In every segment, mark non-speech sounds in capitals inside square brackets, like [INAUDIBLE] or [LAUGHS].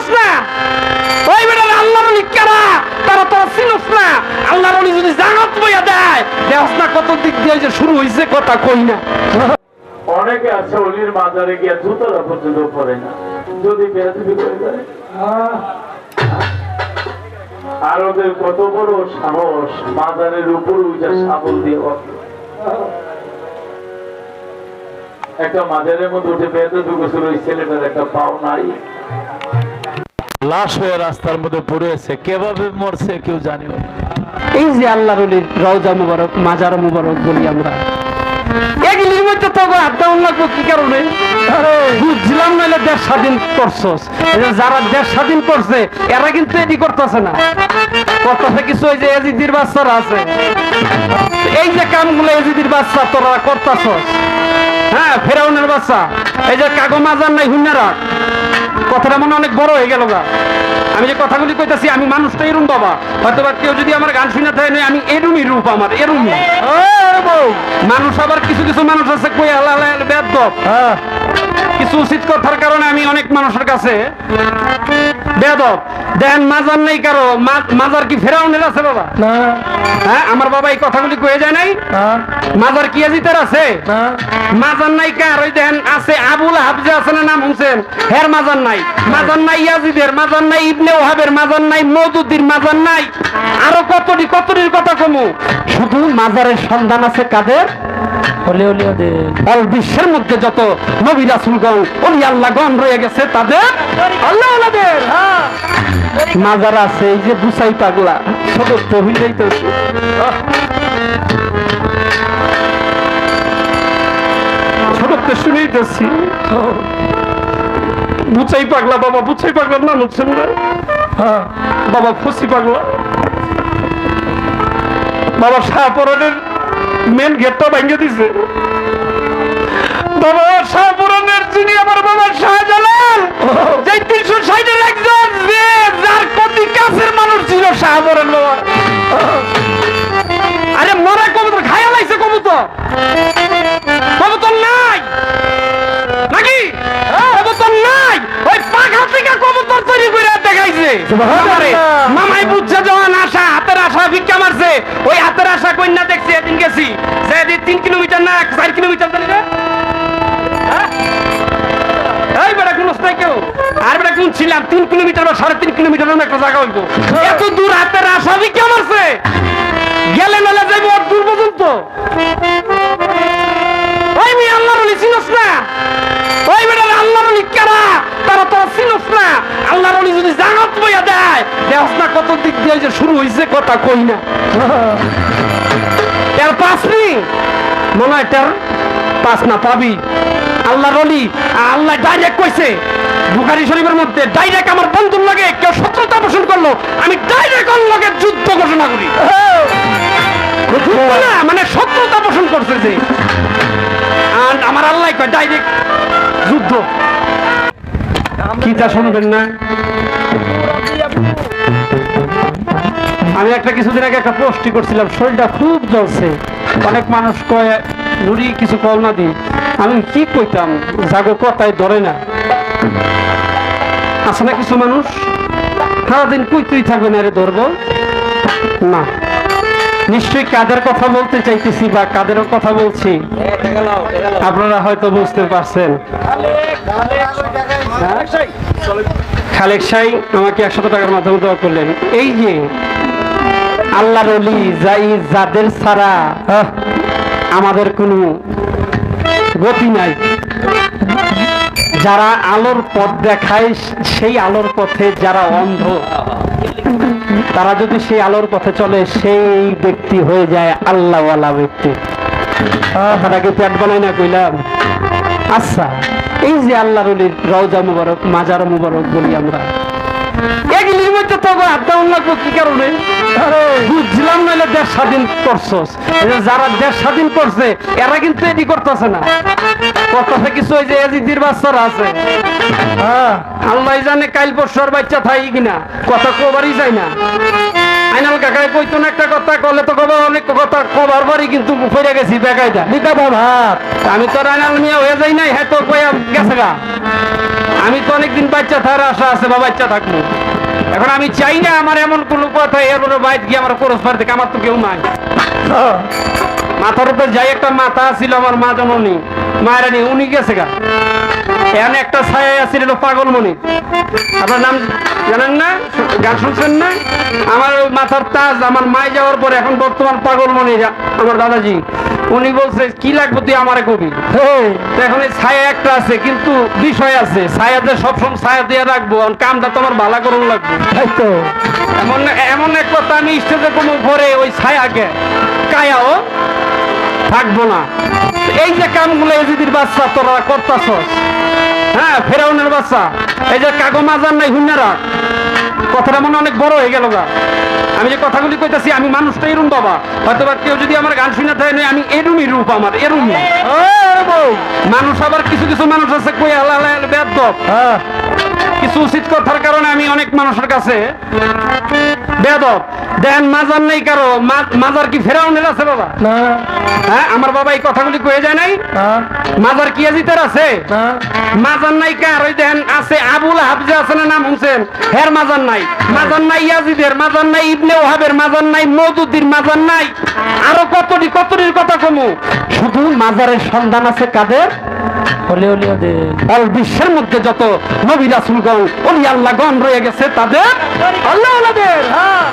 চিনস না। ওই বেটার আল্লাহর অলি তারা তোরা চিনস না। আল্লাহর অলি যদি জাগত বইয়া দেয় দেহস কত দিক দিয়ে যে শুরু হইছে কথা কই না। অনেকে আছে অলির মাজারে গিয়ে জুতোরা পর্যন্ত পরে না। যদি বেয়াদবি করে আর ওদের কত বড় সাহস মাজারের উপর উঠে সাবল দিয়ে। একটা মাঝারের মধ্যে উঠে পেয়ে দু বছর ওই ছেলেটার একটা পাও নাই। লাশ হয়ে রাস্তার মধ্যে পড়ে আছে। কীভাবে মরছে কেউ জানিও এই যে আল্লাহর রওজা মুবারক মাজার মুবারক বলি আমরা। এগুলির মধ্যে তো আবার আড্ডা লাগবো কি কারণে? বুঝলাম নাহলে দেশ স্বাধীন করছস। এই যে যারা দেশ স্বাধীন করছে এরা কিন্তু এটি করতেছে না। করতেছে কিছু ওই যে এজিদির বাচ্চারা আছে। এই যে কামগুলো এজিদির বাচ্চা তোরা করতেছস। হ্যাঁ ফেরাউনের বাচ্চা। এই যে কাগো মাজার নাই হুন্নারা কথাটা মনে অনেক বড় হয়ে গেল গা। আমি যে কথাগুলি কইতাছি আমি মানুষটা এরুম বাবা। হয়তো বা কেউ যদি আমার গান শুনে থাকে আমি এরুমই রূপ আমার এরুমই। মানুষ আবার কিছু কিছু মানুষ আছে কই আল্লাহ বেদ। কিছু উচিত কথার কারণে আমি অনেক মানুষের কাছে বেদব দেন মাজার নেই কারও। মাজার কি ফেরাউনের আছে বাবা? হ্যাঁ আমার বাবা এই কথাগুলি কয়ে যায় নাই? মাজার কি আজিতের আছে? মাজার নাই কার? ওই দেন আছে আবুল হাফজে আছে না নাম শুনছেন? হের মাজার নাই। মাজার নাই ইয়াজিদের মাজার নাই ইবনে ওহাবের মাজার নাই মৌদুদ্দির মাজার নাই। আরও কতটি কতটির কথা কমু? শুধু মাজারের সন্ধান আছে কাদের? অল বিশ্বের মধ্যে যত নবী রাসুলগণ অলি আল্লাহগণ রয়ে গেছে, তাদের আল্লাহ হ্যাঁ। মাজার আছে, এই যে বুসাই পাগলা তহিলেই তো বুচাই পাগলা, বাবা বুচাই পাগলার নাম হচ্ছেন না। বাবা ফুসি পাগলা। বাবা শাহপরনের মেন গেটটা ভেঙে দিছে। বাবা শাহপুরানের যিনি আমার বাবা শাহজালাল যে তিনশো ষাটের একজন যে যার কতি কাছের মানুষ ছিল শাহপুরান বাবা। আরে মরা কবুতর খায়া লাইছে কবুতর। কবুতর নাই। নাকি? কবুতর নাই। ওই পাখা থেকে কবুতর তৈরি করে দেখাইছে। মামাই বুঝছে যখন আশা আশা ভিক্ষা মারছে। ওই হাতের আশা কন্যা দেখছি, এদিন গেছি। যে তিন কিলোমিটার না, চার কিলোমিটার জানি না। হ্যাঁ? এই বেটা কেউ? আর বেটা কোন তিন কিলোমিটার সাড়ে তিন কিলোমিটার একটা জায়গা এত দূর হাতের আশা ভিক্ষা মারছে। গেলে মেলে যাইব দূর পর্যন্ত। ওই মেয়ে আল্লাহর চিনস না। ওই বেটার আল্লাহর কারা তারা তোরা না। আল্লাহর অলি যদি জাগত বইয়া দেয় দেহস না কত দিক দিয়ে যে শুরু হইছে কথা কই না। [LAUGHS] এর পাস নি মনে হয় এটার পাস না পাবি। আল্লাহর অলি আল্লাহ ডাইরেক্ট কইছে বুখারি শরীফের মধ্যে ডাইরেক্ট আমার বন্ধুর লাগে কেউ শত্রুতা পোষণ করল আমি ডাইরেক্ট ওর লগে যুদ্ধ ঘোষণা করি। না, মানে শত্রুতা পোষণ করছে যে। আর আমার আল্লাহ কয় ডাইরেক্ট যুদ্ধ। কিটা শুনবেন না? আমি একটা কিছুদিন আগে একটা পোস্টই করছিলাম, শরীরটা খুব জ্বলছে। অনেক মানুষ কয়, নুরি, কিছু কল না দি। আমি কি কইতাম? জাগো কথায় ধরে না। আছে না কিছু মানুষ? সারাদিন কইতেই থাকবে না রে ধরবো? না। নিশ্চয়ই কাদের কথা বলতে চাইতেছি বা কাদের কথা বলছি? আপনারা হয়তো বুঝতে পারছেন। খালেক সাই আমাকে একশত টাকার মাধ্যমে দেওয়া করলেন। এই যে আল্লাহ রলি যাই যাদের ছাড়া আমাদের কোনো গতি নাই। যারা আলোর পথ দেখায়, সেই আলোর পথে যারা অন্ধ, তারা যদি সেই আলোর পথে চলে, সেই ব্যক্তি হয়ে যায় আল্লাহওয়ালা ব্যক্তি। তাকে প্যাট বানাই না কইলাম? আচ্ছা এই যে আল্লাহ রলির রওজা মুবারক, মাজার মুবারক বলি আমরা। এগুলির মধ্যে তো লাগবো কি কারণে। বুঝলাম নাহলে দেশ স্বাধীন করছস। যারা দেশ স্বাধীন করছে এরা কিন্তু এটি করতেছে না। করতেছে কিছু ওই যে এজিদির বাচ্চারা আছে। হ্যাঁ। আল্লাহ জানে পরশর বাচ্চা থাই কিনা। কথা কোবারই যায় না। আইনাল কাকাই কইতো না একটা কথা কলে তো অনেক কথা কবার বাড়ি কিন্তু ফিরে গেছি আমি তো আইনাল মিয়া হয়ে যাই নাই হ্যাঁ তো গেছে গা। আমি তো অনেকদিন বাচ্চা থাকার আশা আছে বা বাচ্চা থাকব। [LAUGHS] এখন আমি চাই না আমার এমন কোনো কথা কোনো বাইদ গিয়ে আমার খরচ থেকে আমার তো কেউ নাই। মাথার উপর যাই একটা মাথা ছিল আমার মা জননী মায়েরানি উনি গেছে গা। এখানে একটা ছায়া আছিল হলো পাগলমণি। আপনার নাম জানেন না? গান শুনছেন না? আমার মাথার তাজ আমার মায় যাওয়ার পরে এখন বর্তমান পাগলমণি আমার দাদাজি। উনি বলছে কি লাগবে তুই আমারে কবি? এখন এই ছায়া একটা আছে কিন্তু বিষয় আছে। ছায়াতে সবসময় ছায়া দিয়ে রাখব কামটা তোমার ভালো করুন লাগবে। তাই তো। এমন এমন এক কথা আমি স্টেজে কোনো পরে ওই ছায়াকে কায়াও থাকব না। এই যে কামগুলো এজিদির বাচ্চা তোরা করতাছস হ্যাঁ ফেরাউনের বাচ্চা এই যে কাগো মাজার নাই হুন্নারা কথাটা মনে অনেক বড় হয়ে গেল গা। আমি যে কথাগুলি কইতাছি আমি মানুষটা এরুম বাবা। হয়তো বা কেউ যদি আমার গান শুনে থাকে আমি এরুমই রূপ আমার এরুম মানুষ আবার কিছু কিছু মানুষ আছে কই আল্লাহ বেদ কিছু উচিত কথার কারণে আমি অনেক মানুষের কাছে বেদব দেন মাজার নেই কারও। মাজার কি ফেরাউনের আছে বাবা? হ্যাঁ আমার বাবা এই কথাগুলি কয়ে যায় নাই? মাজার কি আজিতের আছে? মাজার নাই কার? ওই দেন আছে আবুল হাফজে আছে না নাম শুনছেন? হের মাজার নাই। মাজার নাই ইয়াজিদের মাজার নাই ইবনে ওহাবের মাজার নাই মৌদুদ্দির মাজার নাই। আরও কতটি কতটির কথা কমু? শুধু মাজারের সন্ধান আছে কাদের? অল বিশ্বের মধ্যে যত নবী রাসুলগণ অলি আল্লাহগণ রয়ে গেছে, তাদের আল্লাহ হ্যাঁ।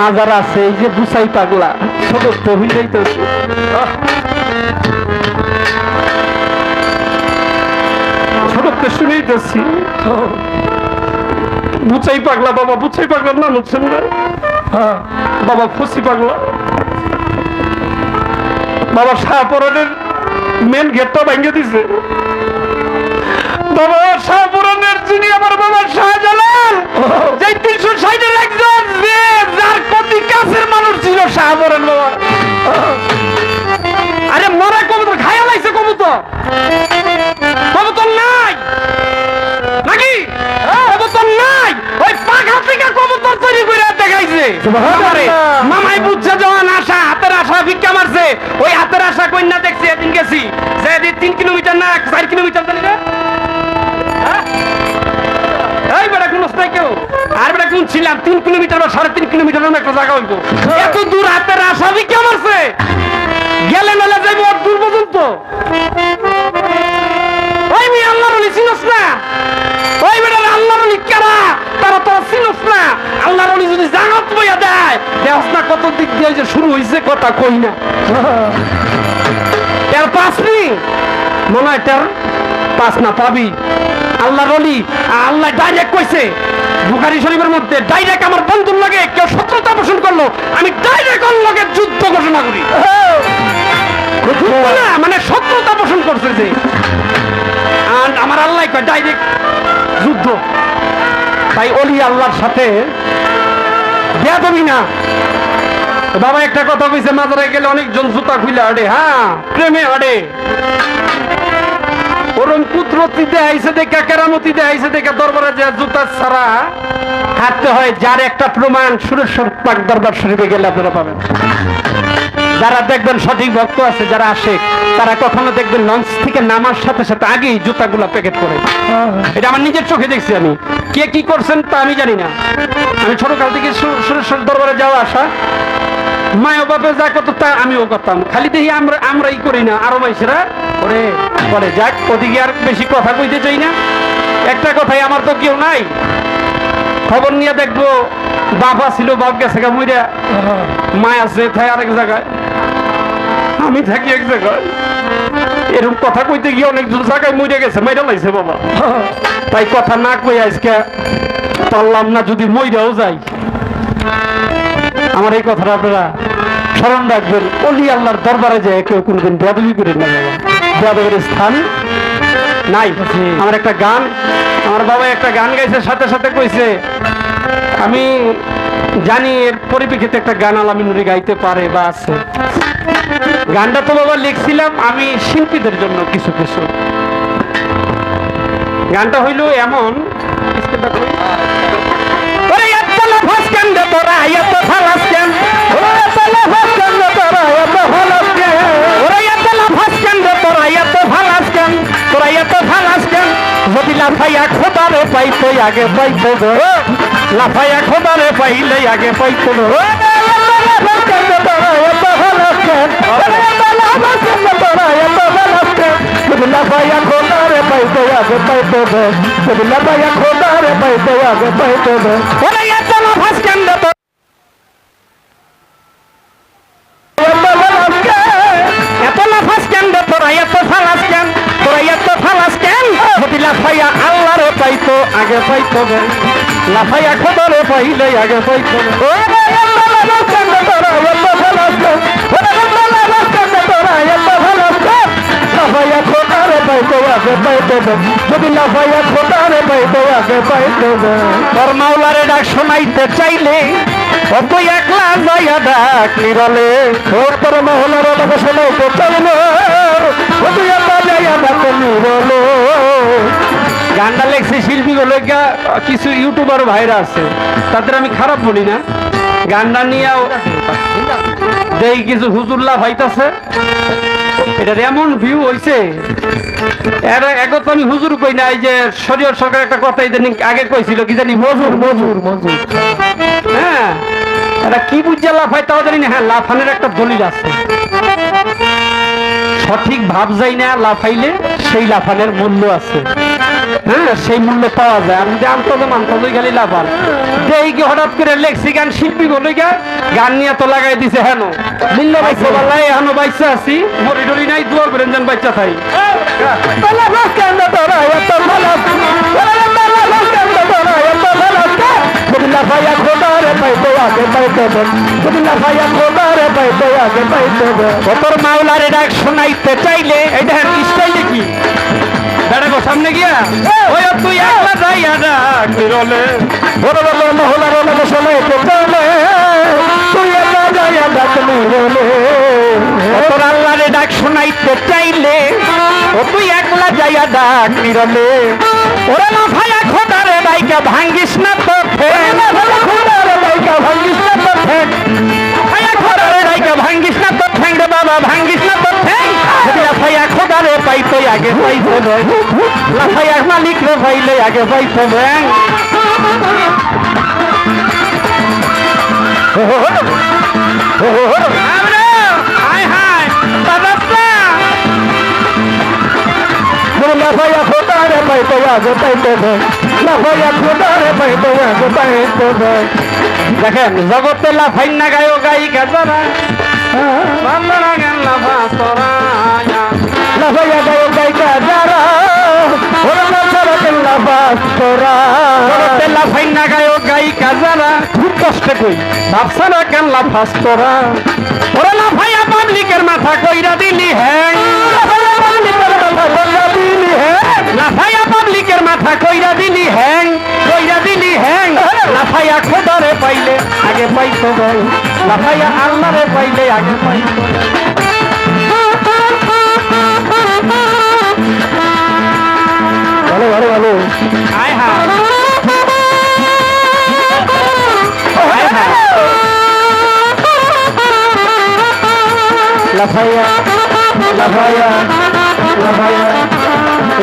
মাজার আছে, এই যে বুসাই পাগলা ছোট তহিলেই তো। শুনেইতেছি বুচাই পাগলা, বাবা বুচাই পাগলার হ্যাঁ বাবা ফুসি পাগলা। বাবা মেন গেটটা ভেঙে দিছে। বাবা শাহপুরানের যিনি আমার বাবা শাহজালাল যে তিনশো ষাটের একজন যে যার কতি কাছের মানুষ ছিল শাহপুরান বাবা। আরে মরা কবুতর খায়া লাইছে কবুতর। কবুতর নাই। নাকি? কবুতর নাই। ওই পাখা থেকে কবুতর তৈরি আমারে মামাই বুঝছে যখন আশা হাতের আশা ভিক্ষা মারছে। ওই হাতের আশা কন্যা দেখছি এদিন গেছি। যে তিন কিলোমিটার না চার কিলোমিটার জানি না। হ্যাঁ? এই বেটা কোন কেউ? আর বেটা কোন ছিলাম? তিন কিলোমিটার বা সাড়ে তিন কিলোমিটার একটা জায়গা হইব। এত দূর হাতের আশা ভিক্ষা মারছে। গেলে মেলে যাইব দূর পর্যন্ত। মেয়ে আল্লাহর অলি চিনস না? ওই বেটার আল্লাহর অলি কারা? তারা তো চিনস না? আল্লাহর অলি যদি জাগত বইয়া দেয় দেহস না কত দিক দিয়ে যে শুরু হইছে কথা কই না। [LAUGHS] এর পাঁচ নি? মনে হয় এটার পাঁচ না পাবি। আল্লাহর অলি আল্লাহ ডাইরেক্ট কইছে বুখারি শরীফের মধ্যে ডাইরেক্ট আমার বন্ধুর লাগে কেউ শত্রুতা পোষণ করল আমি ডাইরেক্ট ওর লগে যুদ্ধ ঘোষণা করি। [LAUGHS] মানে শত্রুতা পোষণ করছে যে। আর আমার আল্লাহ ডাইরেক্ট যুদ্ধ। তাই অলি আল্লাহর সাথে দেয়া তুমি না। বাবা একটা কথা কইছে, মাজারে গেলে অনেকজন জুতা খুলে আড়ে। হ্যাঁ প্রেমে হাঁটে ওরম কুদরতি দেখাইছে দেখা কেরামতি দেখাইছে দেখা দরবারে যে জুতা ছাড়া হাঁটতে হয়, যার একটা প্রমাণ সুরেশ্বর পাক দরবার শরীফে গেলে আপনারা পাবেন। যারা দেখবেন সঠিক ভক্ত আছে, যারা আসে, তারা কখনো দেখবেন লঞ্চ থেকে নামার সাথে সাথে আগেই জুতাগুলা প্যাকেট করে। এটা আমার নিজের চোখে দেখছি আমি। কে কি করছেন তা আমি জানি না। আমি ছোটকাল থেকে সুরেশ্বর দরবারে যাওয়া আসা। মায় বাপে যা কত তা আমিও করতাম। খালি দেখি আমরা আমরাই করি না। আরও মাইসেরা করে বলে, যাক, ওদিকে আর বেশি কথা কইতে চাই না। একটা কথাই আমার তো কেউ নাই। খবর নিয়ে দেখব বাবা ছিল বাপ গেছে গা মুইরা। মা আছে তাই আরেক জায়গায়। আমি থাকি এক জায়গায়। এরকম কথা কইতে গিয়ে অনেক দূর জায়গায় মরে গেছে, মাইরা লাইছে বাবা। তাই কথা না কই আজকে পারলাম না যদি মইরাও যাই। আমার এই কথাটা আপনারা স্মরণ রাখবেন। অলি আল্লাহর দরবারে যায় কেউ কোনোদিন বেদবি করেন না। বাবা বেদবের স্থান নাই। আমার একটা গান, আমার বাবা একটা গান গাইছে, সাথে সাথে কইছে, আমি জানি এর পরিপ্রেক্ষিতে একটা গান আলামিনুরি গাইতে পারে বা আছে। গানটা তো বাবা লিখছিলাম আমি শিল্পীদের জন্য কিছু কিছু। গানটা হইল এমন কেন তোরা এত ফালাস এত লাফাস কেন তোরা এত ফালাস কেন ওরা এত লাফাস তোরা এত ফালাস কেন তোরা এত ফালাস কেন যদি লাফাইয়া খোদারে পাইতে, আগে পাইতে লাফাইয়া খোদারে পাইলে আগে পাইতে লাফাইয়া খোদারে পাইতে, আগে পাইতে লাফাইয়া খোদারে পাইতে, আগে পাইতে ফালাস কেন লাফাইয়া খোদারে পাইতো আগে পাইতো গে যদি লাফাইয়া পাইতো, আগে পাইতো ডাক শোনাইতে চাইলে অত একলা যাইয়া ডাক নিরলে। ওর ডাক শোনাইতে চাইলে অত একলা যাইয়া ডাক নিরলে। গানটা লেখছে শিল্পী গুলো কিছু ইউটিউবার ভাইরা আছে। তাদের আমি খারাপ বলি না। গানটা নিয়েও দেই কিছু হুজুল্লাহ ভাইতাছে। এটা এমন ভিউ হইছে। এর একত আমি হুজুর কই না এই যে শরীয় সরকার একটা কথা ইদানিং আগে কইছিল, কি জানি, মজুর মজুর মজুর। হ্যাঁ এটা কি বুঝছে লাফাই তাও জানি না। হ্যাঁ লাফানের একটা দলিল আছে। সঠিক ভাব যাই না, লাফাইলে সেই লাফানের মূল্য আছে। হ্যাঁ সেই মূল্য পাওয়া যায়। আমি যে মানতো যে খালি লাফান যেই কি হঠাৎ করে লেখছি গান, শিল্পী বলে গা গান নিয়ে তো লাগাই দিছে হেন। মিল্ল বাইছে বালাই এখনও বাইচা আছি। মরি টরি নাই, দুয়ার করেন যেন বাচ্চা থাই। লাফাইয়া খোদারে পাইতো, আগে পাইতো যদি লাফাইয়া খোদারে পাইতো আগে পাইতো তোর মাওলারে ডাক শোনাইতে চাইলে? এটা স্টাইলে কি বেড়াবো সামনে গিয়া। ওই তুই একলা যাইয়া ডাক নিরলে ওরে বলে মহলার ডাক শোনাইতে চাইলে। তুই একলা যাইয়া ডাক নিরলে তোর আল্লাহরে ডাক শোনাইতে চাইলে? ও তুই একলা যাইয়া ডাক নিরলে ওরে না ভাইয়া খোদারে ডাইকা ভাঙ্গিস না তো খোদারে ডাইকা ভাঙ্গিস না তো আগে পাইতো নয় লাফাইয়া মালিক রে পাইলে আগে পাইতো ব্যাং লাফাইয়া খোদারে পাইতো আগে পাইতো নয় লাফাইয়া খোদারে পাইতো আগে পাইতো নয় দেখেন, জগতে লাফাই না গায়ো গায়িকা যারা, বান্দরা গান লাফা তোরায়া লাফাইয়া গায়ো গায়িকা যারা ওরা লাফারা গান লাফা তোরা জগতে লাফাই না গায়িকা যারা খুব কষ্ট কই না কেন লাফাস তোরা ওরা হ্যাং লাফাইয়া পাবলিকের মাথা কইরা দিলি হ্যাং। লাফাইয়া পাবলিকের মাথা কইরা দিলি হ্যাং। কইরা দিলি হ্যাং লাফাইয়া খোদারে পাইলে, আগে পাইতো ভাই লাফাইয়া আল্লাহরে পাইলে আগে পাইতো ভালো ভালো ভালো হায় হায় হায় হায় লাফাইয়া লাফাইয়া লাফাইয়া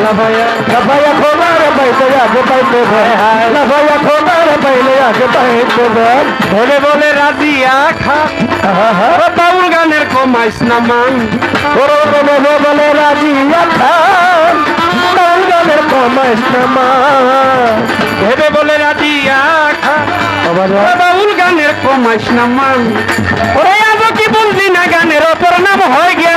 লাফাইয়া লাফাইয়া খোদারে পাইতে আগে পাইতে ভাই লাফাইয়া খোদারে পাইলে আগে পাইতে ভাই বলে বলে রাজিয়া খা বাউল গানের কমাইস না মান ওরে বলে বলে রাজিয়া খা গানের কমাইস না মান ভেবে বলে রাজিয়া খা বাউল গানের কমাইস না মান ওরে আজ কি বুঝলি না গানের অপর নাম হয়ে গিয়া?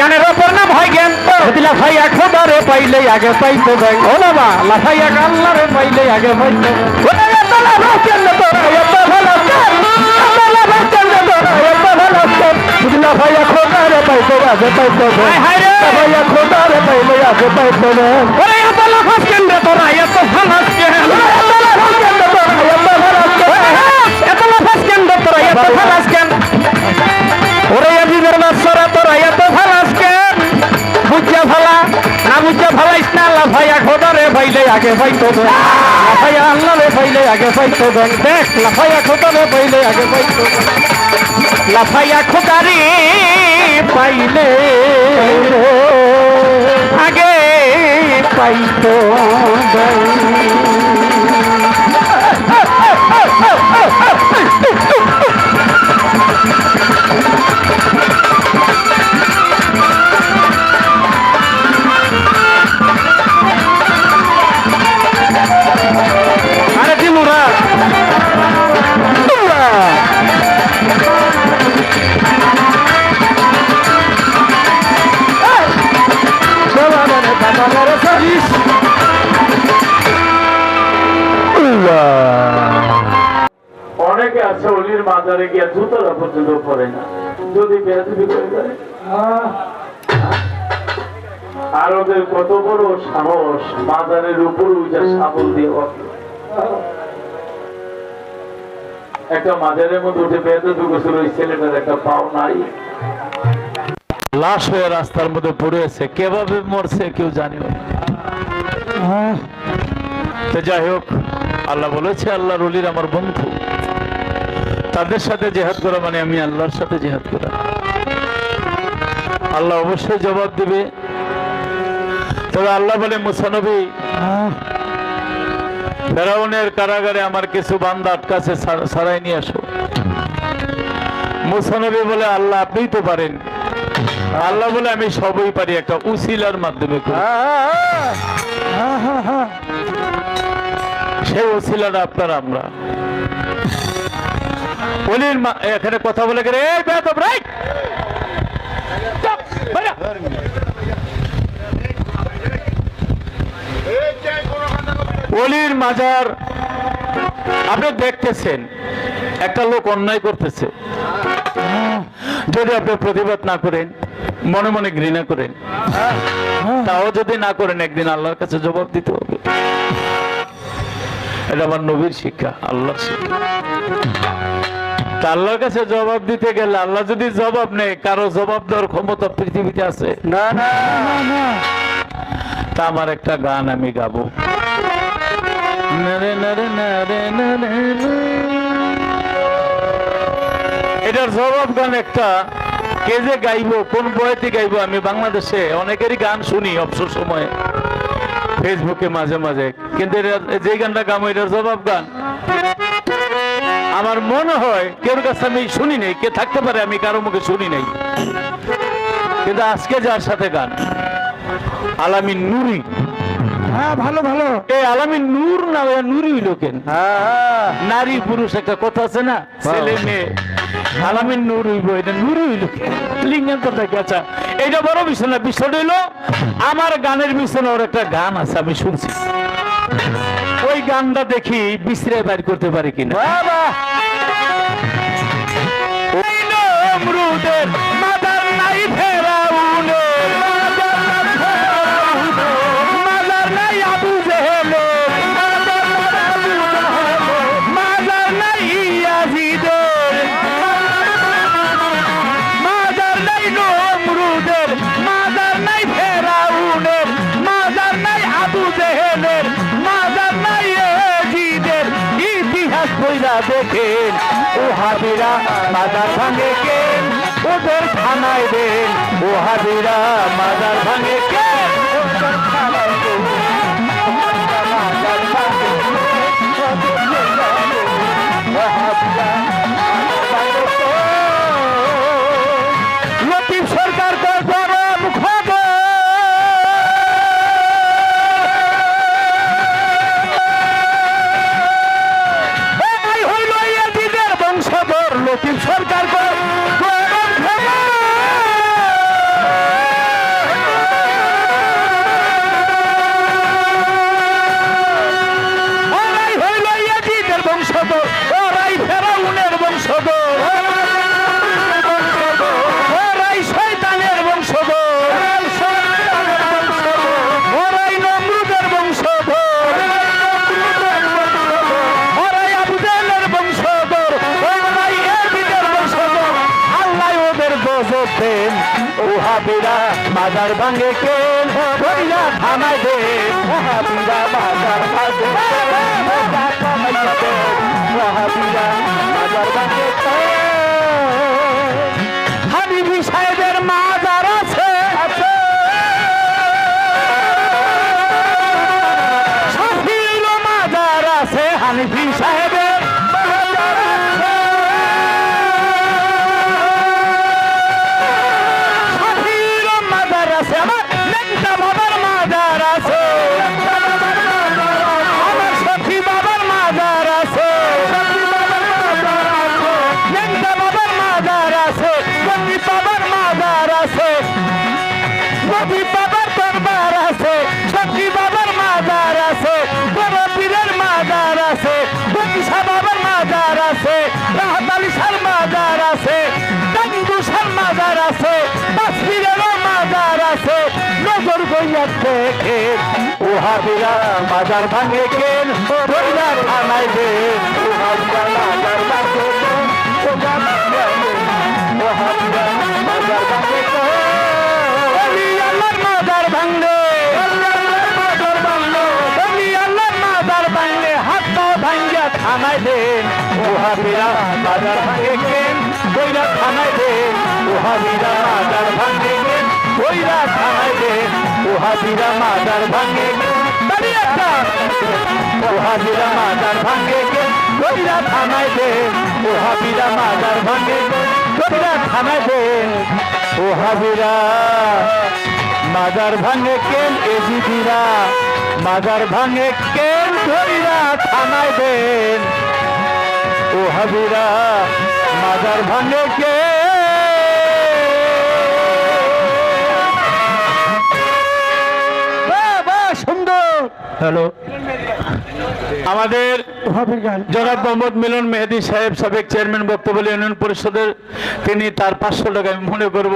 গানের অপর নাম হয়ে হয়ে জ্ঞান লাফাইয়া খোদারে পাইলে আগে পাইতো ব্যাং ও বাবা লাফাইয়া আল্লাহরে পাইলে আগে পাইতো ওরে পাইতো আগে পাইতো ব্যাং লাফাইয়া খোদারে পাইলে আগে পাইতো ব্যাং ওরে এত লাফা কেন কেন তোরা এত ভালো কেন এত লাফা কেন তোরা এত ভালো কেন ওরে আজিজের বাচ্চারা তোরা এত ফালাস কেন বুঝা ফালা, না বুঝা ফালাইস না ভাইয়া লাফাইয়া আল্লাহ রে ভাইলে আগে পাইতো দেন। দেখ লাফাইয়া খোদারে ভাইলে আগে পাইতো লাফাইয়া খোকারি পাইলে। আগে পাইতো আর ওদের কত বড় সাহস মাজারের উপর উঠে সাবল দিয়ে একটা মাজারের মধ্যে উঠে বেয়াদবি করছিল ওই ছেলেটার একটা পাও নাই। লাশ হয়ে রাস্তার মধ্যে পড়ে আছে। কীভাবে মরছে কেউ জানি যাই হোক, আল্লাহ বলেছে আল্লাহ রলির আমার বন্ধু। তাদের সাথে জেহাদ করা মানে আমি আল্লাহর সাথে জেহাদ করা। আল্লাহ অবশ্যই জবাব দিবে। তবে আল্লাহ বলে মুসানবী ফেরাউনের কারাগারে আমার কিছু বান্দা আটকাছে সারাই নিয়ে আসো। মুসানবী বলে আল্লাহ আপনিই তো পারেন। আল্লাহ বলে আমি সবই পারি। একটা উসিলার মাধ্যমে করি। সেই উসিলাটা আপনার আমরা। এখানে কথা বলে গেলে এই রাইট। অলির মাজার আপনি দেখতেছেন, একটা লোক অন্যায় করতেছে। যদি আপনি প্রতিবাদ না করেন, মনে মনে ঘৃণা করেন, তাও যদি না করেন, একদিন আল্লাহর কাছে জবাব দিতে হবে। এটা আমার নবীর শিক্ষা, আল্লাহর শিক্ষা। তা আল্লাহর কাছে জবাব দিতে গেলে আল্লাহ যদি জবাব নেই কারও জবাব দেওয়ার ক্ষমতা পৃথিবীতে আছে? না না। তা আমার একটা গান আমি গাবো। নারে নারে নারে নারে এটার জবাব গান একটা। কে যে গাইবো কোন বয়তে গাইবো আমি বাংলাদেশে অনেকেরই গান শুনি অবসর সময়ে ফেসবুকে মাঝে মাঝে। কিন্তু যে গানটা গামো এটার জবাব গান। আমার মনে হয় কেউ কাছে আমি শুনি নাই কে থাকতে পারে আমি কারও মুখে শুনি নাই। কিন্তু আজকে যার সাথে গান আলামিন নুরি। হ্যাঁ ভালো ভালো। এই আলামিন নূর না নুরি হইল কেন? হ্যাঁ। নারী পুরুষ একটা কথা আছে না ছেলে মেয়ে। আলামিন নূর হইব এটা নুরি হইল কেন? লিঙ্গান্তর থাকে আচ্ছা এটা বড় বিষয় না বিষয়টা হইল আমার গানের পিছনে ওর একটা গান আছে আমি শুনছি। গানটা দেখি বিশ্রে বাইর করতে পারি কিনা? দেখেন ও হাবিরা মাদার ভাঙে কেন? ওদের থানায় দেন ও হাবিরা মাদার ভাঙে কেন? ভাঙে কেন হইয়া থানায় দেন ও হাবিরা মাজার ভাঙে কেন? ওরা নজর গইয়া দেখে ওহাবিরা মাজার ভাঙে কেন বইরা থানায় দে ওহাবিরা মাজার ভাঙে কেন ওহাবিরা মাজার ভাঙে মাজার ভাঙলে থানায় দেন ওহাবিরা মাজার ভাঙে কেন বইরা থানায় দেন বইরা থানায় দেন ওহাবিরা মাজার ভাঙে কেন একটা ওহাবিরা মাজার ভাঙে কেন বইরা থানায় দেন ওহাবিরা মাজার ভাঙে কেন বইরা থানায় দেন ওহাবিরা মাজার ভাঙে কেন মাজার ভাঙে কেন ধরিরা থানায় দেন ও হাবিরা মাজার ভাঙে কে হ্যালো। আমাদের জনাব মোহাম্মদ মিলন মেহেদি সাহেব সাবেক চেয়ারম্যান বক্তব্য ইউনিয়ন পরিষদের, তিনি তার পাঁচশো টাকা আমি মনে করব।